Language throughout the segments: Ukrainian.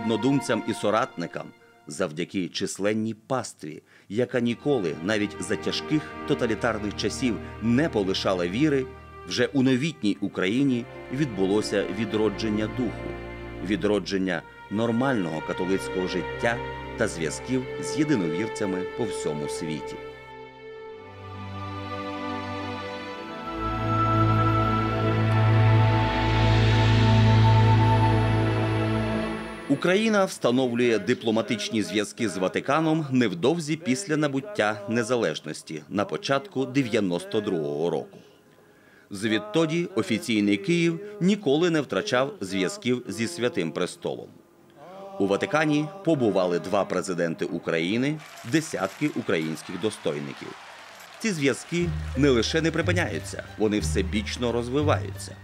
однодумцям і соратникам, завдяки численній пастві, яка ніколи, навіть за тяжких тоталітарних часів, не полишала віри, вже у новітній Україні відбулося відродження духу, відродження нормального католицького життя та зв'язків з єдиновірцями по всьому світі. Україна встановлює дипломатичні зв'язки з Ватиканом невдовзі після набуття незалежності на початку 92-го року. Звідтоді офіційний Київ ніколи не втрачав зв'язків зі святим престолом. У Ватикані побували два президенти України, десятки українських достойників. Ці зв'язки не лише не припиняються, вони всебічно розвиваються.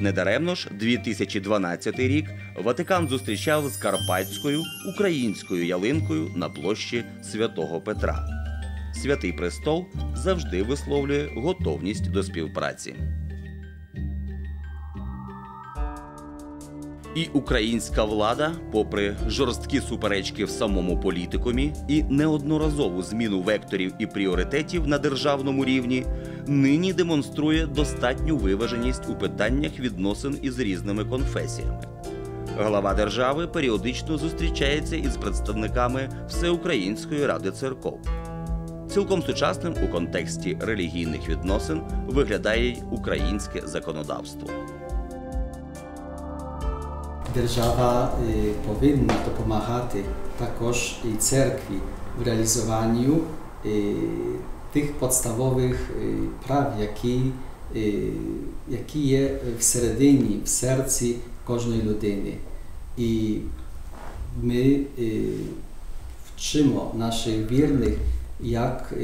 Недаремно ж 2012 рік Ватикан зустрічав з карпатською українською ялинкою на площі Святого Петра. Святий престол завжди висловлює готовність до співпраці. І українська влада, попри жорсткі суперечки в самому політикумі і неодноразову зміну векторів і пріоритетів на державному рівні, нині демонструє достатню виваженість у питаннях відносин із різними конфесіями. Глава держави періодично зустрічається із представниками Всеукраїнської ради церков. Цілком сучасним у контексті релігійних відносин виглядає й українське законодавство. Держава y, powinna допомагати також і церкві в реалізуванню тих підставових прав, які, які є всередині, в серці кожної людини. І ми вчимо наших вірних, як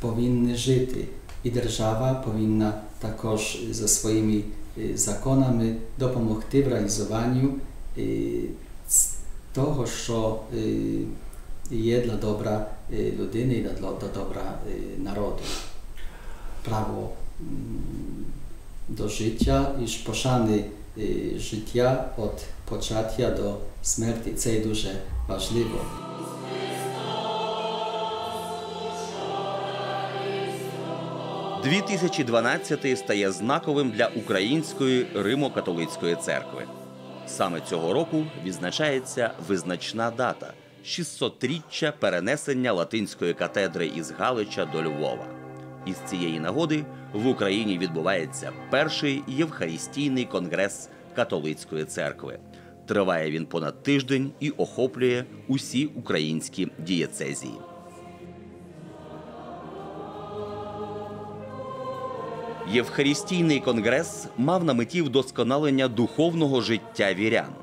повинні жити. І держава повинна також за своїми законами допомогти в реалізуванню y, ц- того, що y, є для добра y, людини і для для добра y, народу. Право м, до життя і ж пошани y, життя від почаття до смерті. Це є дуже важливо. – 2012 стає знаковим для української Римо-католицької церкви. Саме цього року відзначається визначна дата 600-річчя перенесення латинської катедри із Галича до Львова. Із цієї нагоди в Україні відбувається перший Євхаристійний конгрес католицької церкви. Триває він понад тиждень і охоплює усі українські дієцезії. Євхаристійний конгрес мав на меті вдосконалення духовного життя вірян.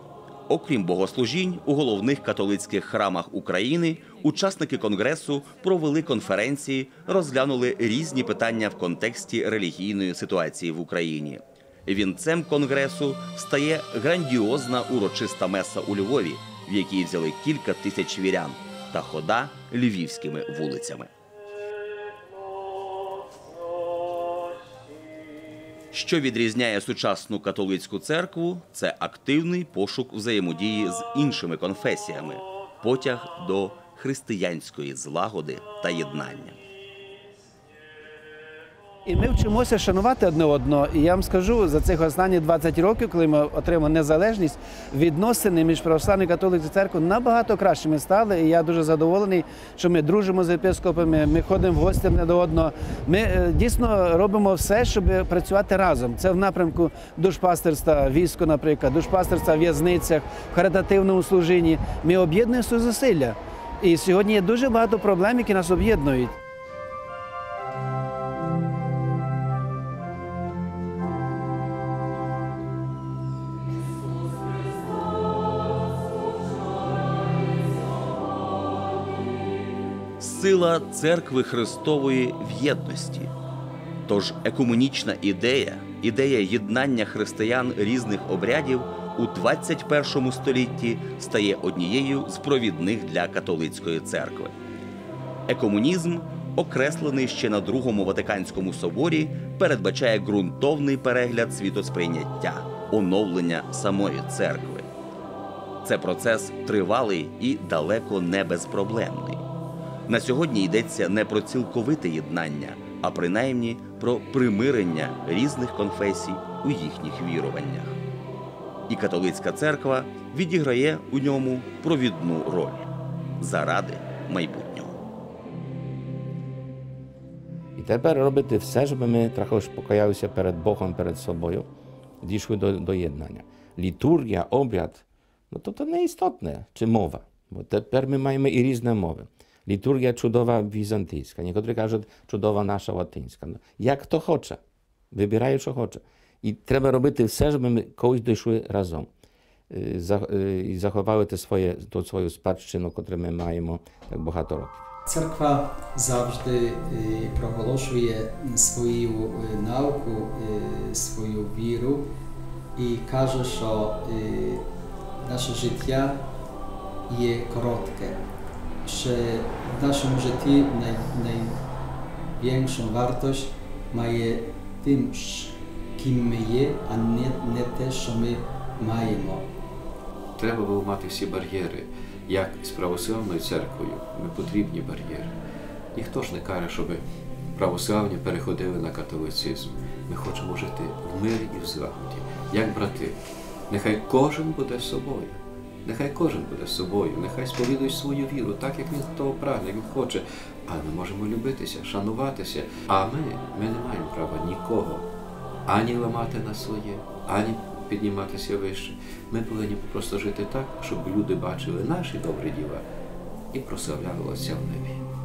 Окрім богослужінь, у головних католицьких храмах України учасники конгресу провели конференції, розглянули різні питання в контексті релігійної ситуації в Україні. Вінцем конгресу стає грандіозна урочиста меса у Львові, в якій взяли кілька тисяч вірян та хода львівськими вулицями. Що відрізняє сучасну католицьку церкву, це активний пошук взаємодії з іншими конфесіями, потяг до християнської злагоди та єднання. І ми вчимося шанувати одне одного. І я вам скажу, за цих останні 20 років, коли ми отримали незалежність, відносини між православною католицькою церквою набагато кращими стали. І я дуже задоволений, що ми дружимо з єпископами, ми ходимо в гості одне до одного. Ми е, дійсно робимо все, щоб працювати разом. Це в напрямку душпастерства, війську, наприклад, душпастерства в в'язницях, в харитативному служінні. Ми об'єднуємо зусилля. І сьогодні є дуже багато проблем, які нас об'єднують. Сила церкви Христової в єдності. Тож екуменічна ідея, ідея єднання християн різних обрядів у 21 столітті стає однією з провідних для католицької церкви. Екомунізм, окреслений ще на Другому Ватиканському соборі, передбачає ґрунтовний перегляд світосприйняття, оновлення самої церкви. Це процес тривалий і далеко не безпроблемний. На сьогодні йдеться не про цілковите єднання, а принаймні про примирення різних конфесій у їхніх віруваннях. І католицька церква відіграє у ньому провідну роль заради майбутнього. І тепер робити все, щоб ми також покаялися перед Богом, перед собою, дійшли до, до єднання. Літургія, обряд, ну то, то не істотне, чи мова. Бо тепер ми маємо і різні мови. Літургія чудова візантійська, niektórzy кажуть, чудова наша латинська. Ну, Як хто хоче, вибирає, що хоче. І треба робити все, щоб ми колись дійшли разом. Е, за- е, І заховали те своє, ту свою спадщину, яку ми маємо так багато років. Церква завжди е, проголошує свою е, науку, е, свою віру нашому житті най, найбільшу вартість має тим, ш- ким ми є, а не, не те, що ми маємо. Треба виламати всі бар'єри. Як з православною церквою ми потрібні бар'єри. Ніхто ж не каже, щоб православні переходили на католицизм. Ми хочемо жити в мирі і в злагоді, як брати. Нехай кожен буде собою. Нехай кожен буде собою, нехай сповідує свою віру, так як він того прагне, як він хоче. Але ми можемо любитися, шануватися. А ми, ми не маємо права нікого ані ламати на своє, ані підніматися вище. Ми повинні просто жити так, щоб люди бачили наші добрі діла і прославляли Отця в небі.